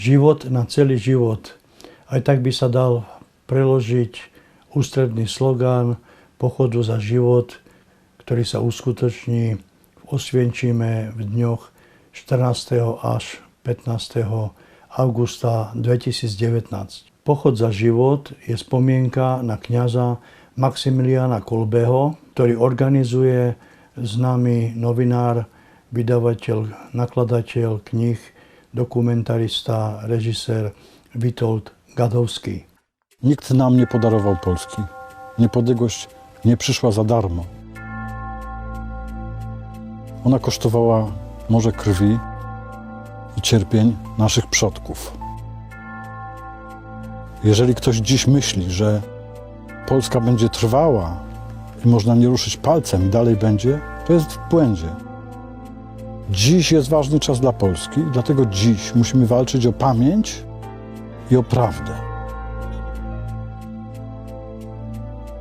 život na celý život. Aj tak by sa dal preložiť ústredný slogán pochodu za život, ktorý sa uskutoční v Osvienčime v dňoch 14. až 15. augusta 2019. Pochod za život je spomienka na kňaza Maximiliana Kolbeho, ktorý organizuje známy novinár, vydavateľ, nakladateľ knih, dokumentarista, režisér Witold Gadowski. Nikt nam nie podarował Polski. Niepodległość nie przyszła za darmo. Ona kosztowała morze krwi i cierpień naszych przodków. Jeżeli ktoś dziś myśli, że Polska będzie trwała i można nie ruszyć palcem i dalej będzie, to jest w błędzie. Dziś jest ważny czas dla Polski, dlatego dziś musimy walczyć o pamięć i o prawdę.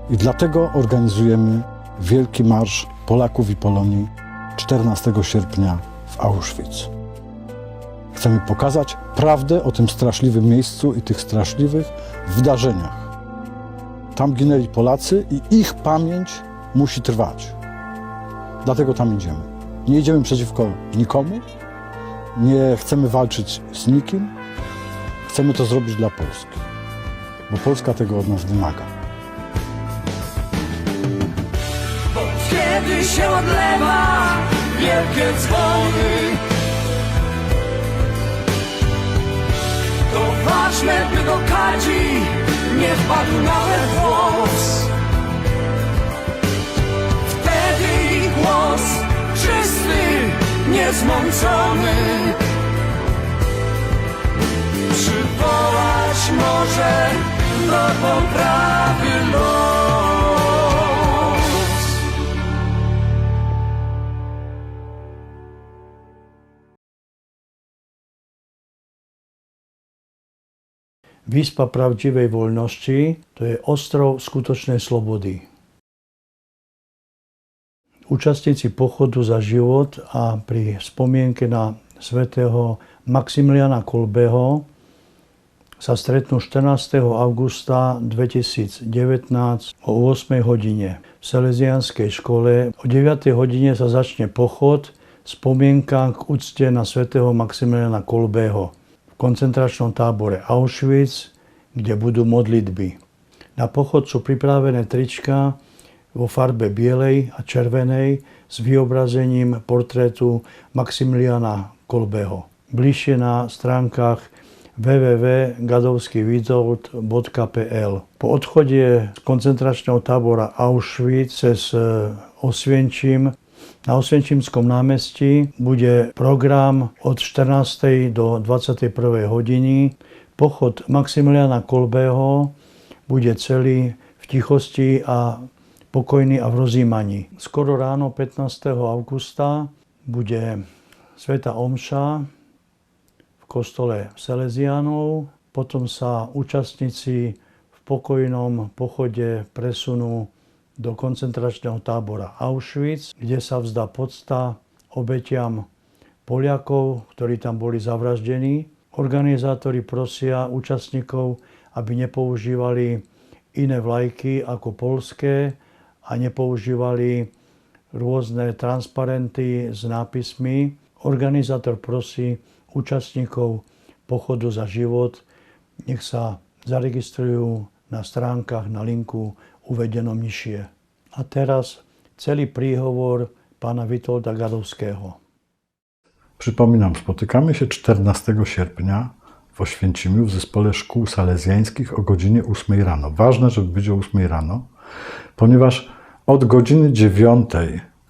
I dlatego organizujemy Wielki Marsz Polaków i Polonii 14 sierpnia w Auschwitz. Chcemy pokazać prawdę o tym straszliwym miejscu i tych straszliwych wydarzeniach. Tam ginęli Polacy i ich pamięć musi trwać. Dlatego tam idziemy. Nie idziemy przeciwko nikomu, nie chcemy walczyć z nikim. Chcemy to zrobić dla Polski, bo Polska tego od nas wymaga. Bo kiedy się odlewa wielkie dzwony ważne, by kadzi nie wpadł nawet włos Wtedy ich głos czysty, niezmącony. Przywołać może do poprawy los Wyspa prawdziwej wolności to je ostrov skutočnej slobody. Účastníci pochodu za život a pri spomienke na svätého Maximiliana Kolbeho sa stretnú 14. augusta 2019 o 8 hodine v Salesianskej škole. O 9 hodine sa začne pochod spomienka k úcte na svätého Maximiliana Kolbeho koncentračnom tábore Auschwitz, kde budú modlitby. Na pochod sú pripravené trička vo farbe bielej a červenej s vyobrazením portrétu Maximiliana Kolbeho. Bližšie na stránkach www.gadovskywitold.pl Po odchode z koncentračného tábora Auschwitz cez e, Osvienčim na Osvienčimskom námestí bude program od 14. do 21. hodiny. Pochod Maximiliana Kolbeho bude celý v tichosti a pokojný a v rozjímaní. Skoro ráno 15. augusta bude Sveta Omša v kostole Salesianov. Potom sa účastníci v pokojnom pochode presunú do koncentračného tábora Auschwitz, kde sa vzdá podsta obetiam Poliakov, ktorí tam boli zavraždení. Organizátori prosia účastníkov, aby nepoužívali iné vlajky ako polské a nepoužívali rôzne transparenty s nápismi. Organizátor prosí účastníkov pochodu za život, nech sa zaregistrujú na stránkach na linku uvedenom nižšie. A teraz celý príhovor pána Witolda Gadowskiego. Przypominam, spotykamy się 14 sierpnia w Oświęcimiu w zespole szkół salezjańskich o godzinie 8 rano. Ważne, żeby być o 8 rano, ponieważ od godziny 9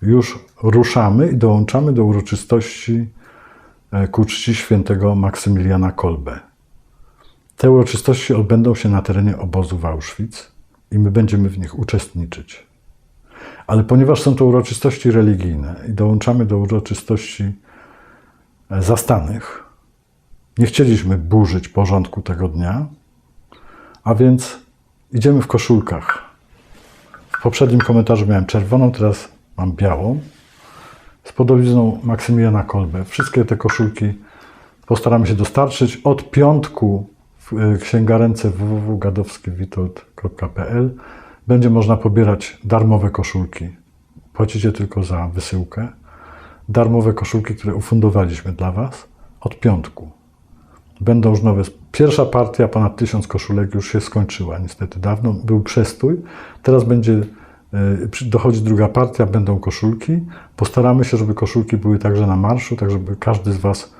już ruszamy i dołączamy do uroczystości e, ku czci świętego Maksymiliana Kolbe. Te uroczystości odbędą się na terenie obozu w Auschwitz i my będziemy w nich uczestniczyć. Ale ponieważ są to uroczystości religijne i dołączamy do uroczystości e, zastanych, Nie chcieliśmy burzyć porządku tego dnia, a więc idziemy w koszulkach. W poprzednim komentarzu miałem czerwoną, teraz mam białą. Z podobizną Maksymiliana Kolbe. Wszystkie te koszulki postaramy się dostarczyć od piątku w y, księgarence www.gadowskiwitold.pl będzie można pobierać darmowe koszulki. Płacicie tylko za wysyłkę. Darmowe koszulki, które ufundowaliśmy dla Was od piątku. Będą już nowe. Pierwsza partia, ponad tysiąc koszulek, już się skończyła. Niestety dawno był przestój. Teraz będzie, przy- dochodzi druga partia, będą koszulki. Postaramy się, żeby koszulki były także na marszu, tak żeby każdy z Was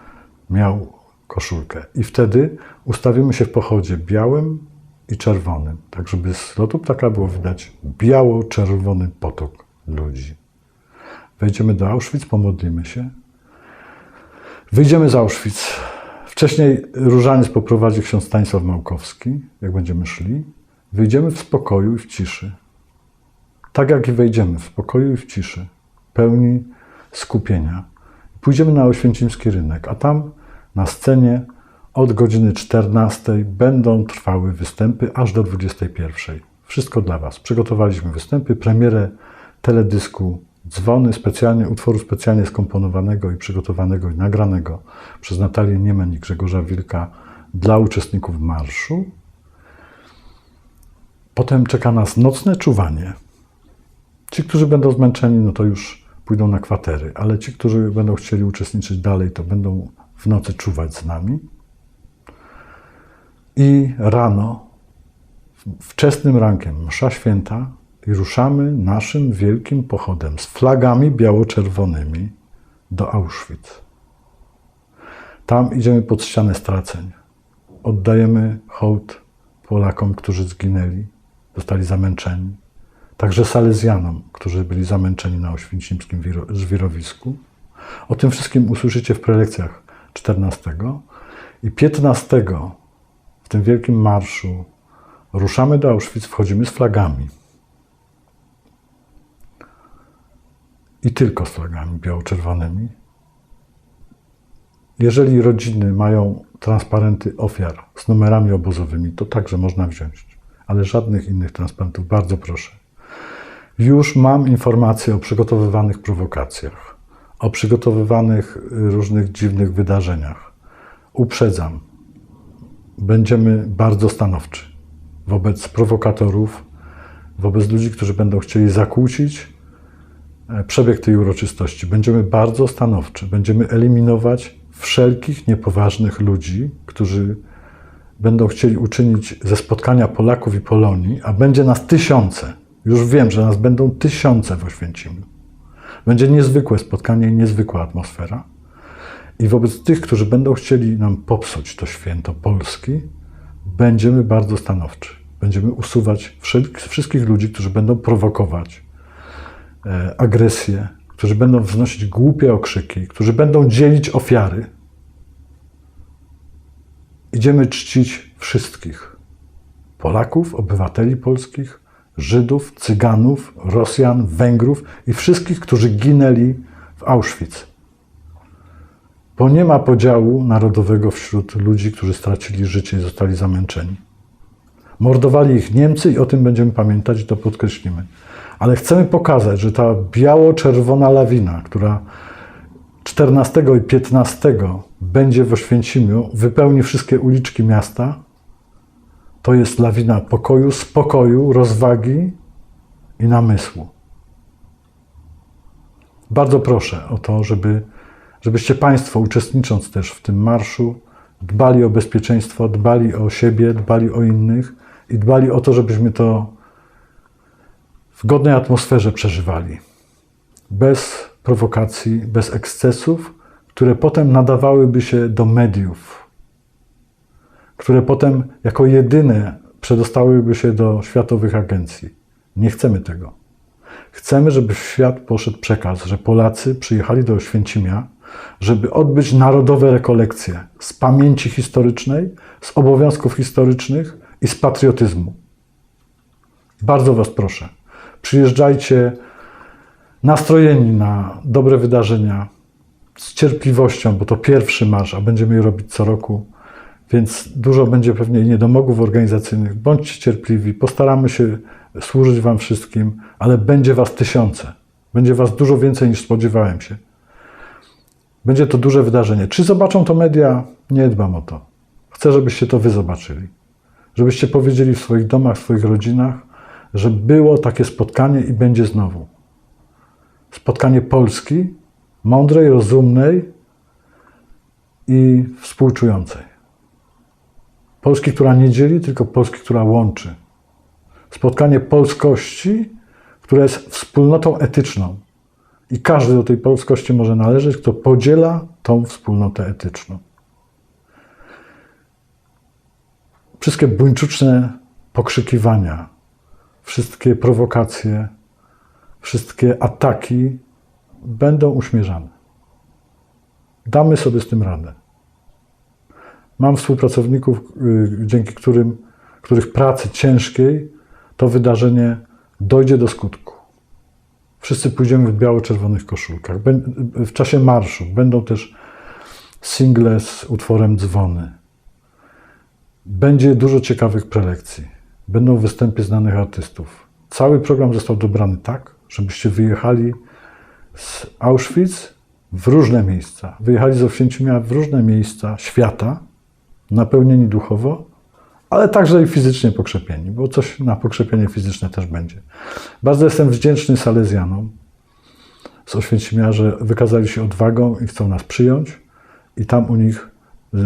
miał koszulkę. I wtedy ustawimy się w pochodzie białym i czerwonym, tak żeby z lotu ptaka było widać biało-czerwony potok ludzi. Wejdziemy do Auschwitz, pomodlimy się. Wyjdziemy z Auschwitz. Wcześniej różaniec poprowadzi ksiądz Stanisław Małkowski, jak będziemy szli. Wyjdziemy w spokoju i w ciszy. Tak jak i wejdziemy, w spokoju i w ciszy, pełni skupienia. Pójdziemy na Oświęcimski Rynek, a tam na scenie od godziny 14 będą trwały występy aż do 21. Wszystko dla Was. Przygotowaliśmy występy, premierę teledysku Dzwony, specjalnie, utworu specjalnie skomponowanego i przygotowanego i nagranego przez Natalię Niemen i Grzegorza Wilka dla uczestników marszu. Potem czeka nas nocne czuwanie. Ci, którzy będą zmęczeni, no to już pójdą na kwatery, ale ci, którzy będą chcieli uczestniczyć dalej, to będą w nocy czuwać z nami. I rano, wczesnym rankiem, msza święta i ruszamy naszym wielkim pochodem z flagami biało-czerwonymi do Auschwitz. Tam idziemy pod ścianę straceń. Oddajemy hołd Polakom, którzy zginęli, zostali zamęczeni. Także Salezjanom, którzy byli zamęczeni na oświęcimskim wiro- żwirowisku. O tym wszystkim usłyszycie w prelekcjach 14 i 15 w tym wielkim marszu ruszamy do Auschwitz, wchodzimy z flagami. I tylko z flagami biało-czerwonymi. Jeżeli rodziny mają transparenty ofiar z numerami obozowymi, to także można wziąć, ale żadnych innych transparentów, bardzo proszę. Już mam informacje o przygotowywanych prowokacjach, o przygotowywanych różnych dziwnych wydarzeniach. Uprzedzam, będziemy bardzo stanowczy wobec prowokatorów, wobec ludzi, którzy będą chcieli zakłócić e, przebieg tej uroczystości. Będziemy bardzo stanowczy, będziemy eliminować wszelkich niepoważnych ludzi, którzy będą chcieli uczynić ze spotkania Polaków i Polonii, a będzie nas tysiące. Już wiem, że nas będą tysiące w Oświęcimiu. Będzie niezwykłe spotkanie niezwykła atmosfera. I wobec tych, którzy będą chcieli nam popsuć to święto Polski, będziemy bardzo stanowczy. Będziemy usuwać wszystkich ludzi, którzy będą prowokować e, agresję, którzy będą wznosić głupie okrzyki, którzy będą dzielić ofiary. Idziemy czcić wszystkich Polaków, obywateli polskich, Żydów, Cyganów, Rosjan, Węgrów i wszystkich, którzy ginęli w Auschwitz. Bo nie ma podziału narodowego wśród ludzi, którzy stracili życie i zostali zamęczeni. Mordowali ich Niemcy i o tym będziemy pamiętać i to podkreślimy. Ale chcemy pokazać, że ta biało-czerwona lawina, która 14 i 15 będzie w Oświęcimiu, wypełni wszystkie uliczki miasta, to jest lawina pokoju, spokoju, rozwagi i namysłu. Bardzo proszę o to, żeby, żebyście Państwo, uczestnicząc też w tym marszu, dbali o bezpieczeństwo, dbali o siebie, dbali o innych i dbali o to, żebyśmy to w godnej atmosferze przeżywali. Bez prowokacji, bez ekscesów, które potem nadawałyby się do mediów, które potem jako jedyne przedostałyby się do światowych agencji. Nie chcemy tego. Chcemy, żeby w świat poszedł przekaz, że Polacy przyjechali do Oświęcimia, żeby odbyć narodowe rekolekcje z pamięci historycznej, z obowiązków historycznych i z patriotyzmu. Bardzo Was proszę, przyjeżdżajcie nastrojeni na dobre wydarzenia, z cierpliwością, bo to pierwszy marsz, a będziemy je robić co roku, więc dużo będzie pewnie niedomogów organizacyjnych. Bądźcie cierpliwi, postaramy się służyć Wam wszystkim, ale będzie Was tysiące. Będzie Was dużo więcej niż spodziewałem się. Będzie to duże wydarzenie. Czy zobaczą to media? Nie dbam o to. Chcę, żebyście to Wy zobaczyli. Żebyście powiedzieli w swoich domach, w swoich rodzinach, że było takie spotkanie i będzie znowu. Spotkanie Polski, mądrej, rozumnej i współczującej. Polski, która nie dzieli, tylko Polski, która łączy. Spotkanie polskości, która jest wspólnotą etyczną. I każdy do tej polskości może należeć, kto podziela tą wspólnotę etyczną. Wszystkie buńczuczne pokrzykiwania, wszystkie prowokacje, wszystkie ataki będą uśmierzane. Damy sobie z tym radę. Mam współpracowników, y, dzięki którym, których pracy ciężkiej to wydarzenie dojdzie do skutku. Wszyscy pójdziemy w biało-czerwonych koszulkach. W czasie marszu będą też single z utworem Dzwony. Będzie dużo ciekawych prelekcji. Będą występy znanych artystów. Cały program został dobrany tak, żebyście wyjechali z Auschwitz w różne miejsca. Wyjechali z Oświęcimia w różne miejsca świata, napełnieni duchowo, ale także i fizycznie pokrzepieni, bo coś na pokrzepienie fizyczne też będzie. Bardzo jestem wdzięczny Salezjanom z Oświęcimia, że wykazali się odwagą i chcą nas przyjąć i tam u nich y,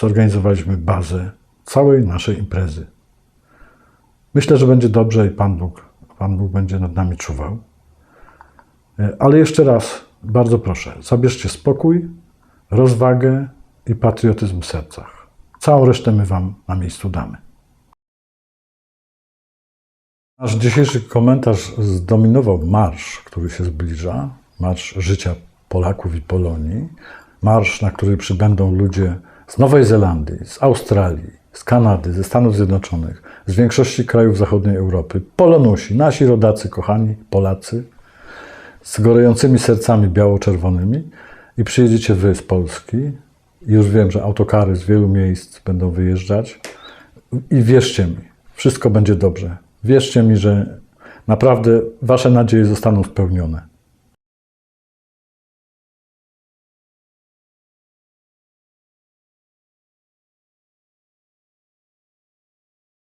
zorganizowaliśmy bazę całej naszej imprezy. Myślę, że będzie dobrze i Pan Bóg, Pan Bóg będzie nad nami czuwał. E, Ale jeszcze raz, bardzo proszę, zabierzcie spokój, rozwagę i patriotyzm w sercach. Całą resztę my Wam na miejscu damy. Nasz dzisiejszy komentarz zdominował marsz, który się zbliża, marsz życia Polaków i Polonii, marsz, na który przybędą ludzie z Nowej Zelandii, z Australii, z Kanady, ze Stanów Zjednoczonych, z większości krajów zachodniej Europy, Polonusi, nasi rodacy, kochani Polacy, z gorejącymi sercami biało-czerwonymi i przyjedziecie wy z Polski. Już wiem, że autokary z wielu miejsc będą wyjeżdżać. I wierzcie mi, wszystko będzie dobrze. Wierzcie mi, że naprawdę wasze nadzieje zostaną spełnione.